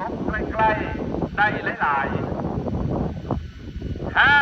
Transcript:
ตกใกล้ๆได้หลายๆห้า